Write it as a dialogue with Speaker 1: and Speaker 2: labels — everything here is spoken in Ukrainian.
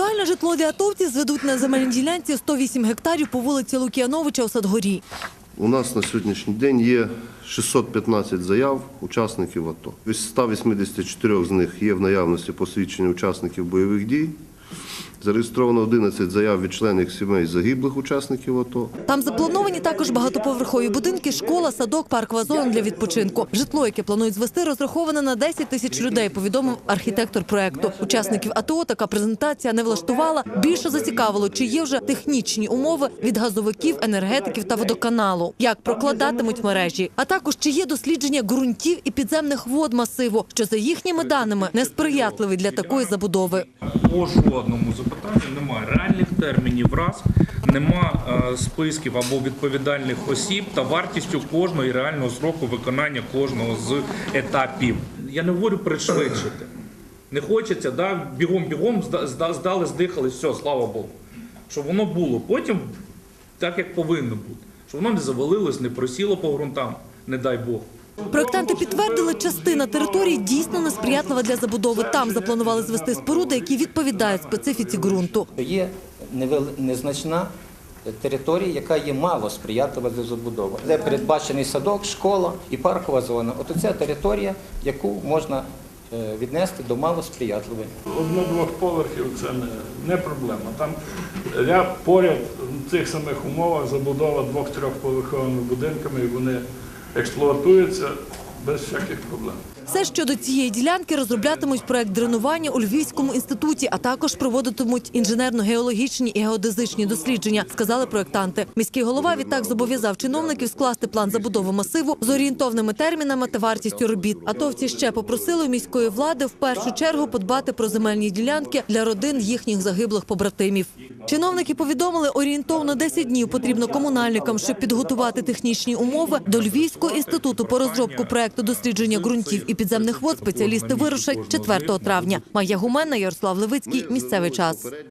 Speaker 1: Індивідуальне житло для атовців зведуть на земельній ділянці 108 гектарів по вулиці Лук'яновича у Садгорі.
Speaker 2: У нас на сьогоднішній день є 615 заяв учасників АТО. Із 184 з них є в наявності посвідчення учасників бойових дій. Зареєстровано 11 заяв від членів сімей загиблих учасників АТО.
Speaker 1: Там заплановані також багатоповерхові будинки, школа, садок, паркова зона для відпочинку. Житло, яке планують звести, розраховане на 10 тисяч людей, повідомив архітектор проекту. Учасників АТО така презентація не влаштувала. Більше зацікавило, чи є вже технічні умови від газовиків, енергетиків та водоканалу, як прокладатимуть мережі, а також чи є дослідження ґрунтів і підземних вод масиву, що за їхніми даними несприятливий для такої забудови.
Speaker 3: По жодному запитанню немає реальних термінів раз, нема е, списків або відповідальних осіб та вартістю кожного і реального сроку виконання кожного з етапів. Я не говорю пришвидшити. Не хочеться, да, бігом-бігом зда- зда- здали, здихали, все, слава Богу. Щоб воно було. Потім так, як повинно бути. Щоб воно не завалилось, не просіло по ґрунтам, не дай Бог.
Speaker 1: Проектанти підтвердили, частина території дійсно несприятлива для забудови. Там запланували звести споруди, які відповідають специфіці ґрунту.
Speaker 4: Є незначна територія, яка є мало сприятлива для забудови. Де передбачений садок, школа і паркова зона. От ця територія, яку можна е, віднести до малосприятливої.
Speaker 5: Одно-двох поверхів це не, не проблема. Там ряд поряд в цих самих умовах забудова двох-трьохповерховими будинками, і вони експлуатуються без всяких проблем.
Speaker 1: Все щодо цієї ділянки розроблятимуть проект дренування у Львівському інституті, а також проводитимуть інженерно-геологічні і геодезичні дослідження, сказали проектанти. Міський голова відтак зобов'язав чиновників скласти план забудови масиву з орієнтовними термінами та вартістю робіт. Атовці ще попросили міської влади в першу чергу подбати про земельні ділянки для родин їхніх загиблих побратимів. Чиновники повідомили, орієнтовно 10 днів потрібно комунальникам, щоб підготувати технічні умови до Львівського інституту по розробку проекту дослідження ґрунтів і підземних вод. Спеціалісти вирушать 4 травня. Майя Гумена, Ярослав Левицький. Місцевий час.